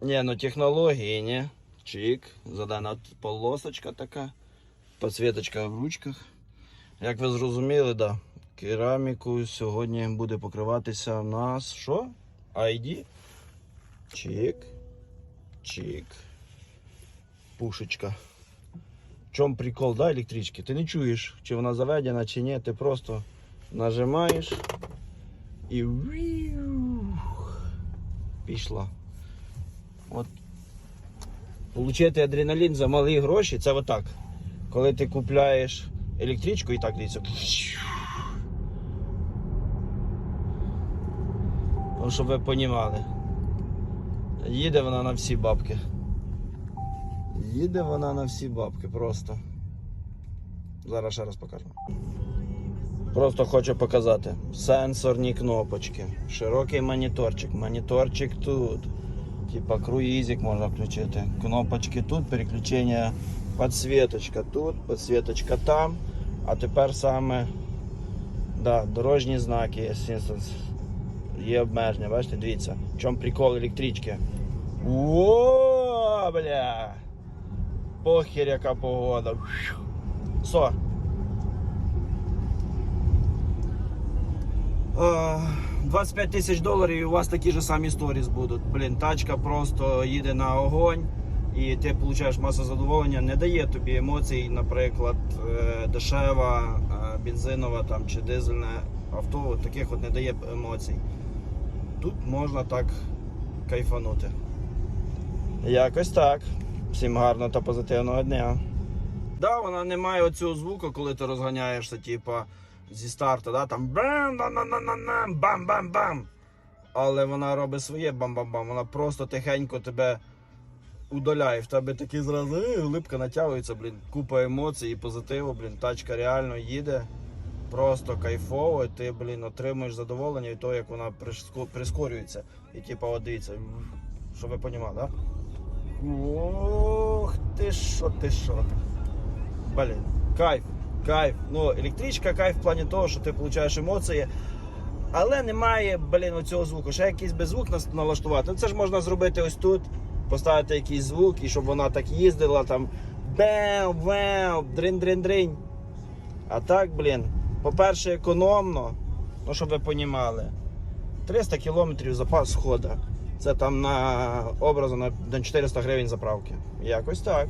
Ні, ну технології, ні. Чик, задана полосочка така, підсвіточка в ручках. Як ви зрозуміли, да. Кераміку сьогодні буде покриватися в нас що? ID. Чик. Чик. Пушечка. В чому прикол, да, електрички? Ти не чуєш, чи вона заведена, чи ні. Ти просто нажимаєш і пішла. От. Получити адреналін за малі гроші це отак. Коли ти купляєш електричку і так дивіться. Ну, щоб ви понімали. Їде вона на всі бабки. Їде вона на всі бабки просто. Зараз ще раз покажу. Просто хочу показати. Сенсорні кнопочки, широкий моніторчик, моніторчик тут. Типа круїзик можна включити. Кнопочки тут, переключення, підсвіточка тут, підсвіточка там. А тепер саме да, дорожні знаки є. Є обмеження, бачите, дивіться. В чому прикол електрички. О, бля! Похер яка погода. Со. Е, 25 тисяч доларів і у вас такі ж самі сторіс будуть. Блін, тачка просто їде на огонь і ти отримуєш масу задоволення. Не дає тобі емоцій, наприклад, е, дешева, е, бензинова там, чи дизельне авто, таких от не дає емоцій. Тут можна так кайфанути. Якось так. Всім гарного та позитивного дня. Да, вона не має оцього звуку, коли ти розганяєшся, типа, зі старту, да, там бам на на на на на бам бам бам Але вона робить своє бам-бам-бам. Вона просто тихенько тебе удаляє. В тебе такий зразу е, улипка натягується, блін, купа емоцій і позитиву, блін, тачка реально їде. Просто кайфово, і ти, блін, отримуєш задоволення від того, як вона прискорюється. І типа, от щоб ви розуміли, да? Ох ти що, ти що. Блін, кайф, кайф. Ну, електричка кайф в плані того, що ти отримуєш емоції. Але немає, блін, оцього звуку. Ще якийсь би звук налаштувати. Ну, Це ж можна зробити ось тут, поставити якийсь звук, і щоб вона так їздила, там бем, вем, дрин-дрин-дринь. А так, блін, по-перше, економно, ну щоб ви понімали. 300 кілометрів запас хода. Це там на образу на 400 гривень заправки. Якось так.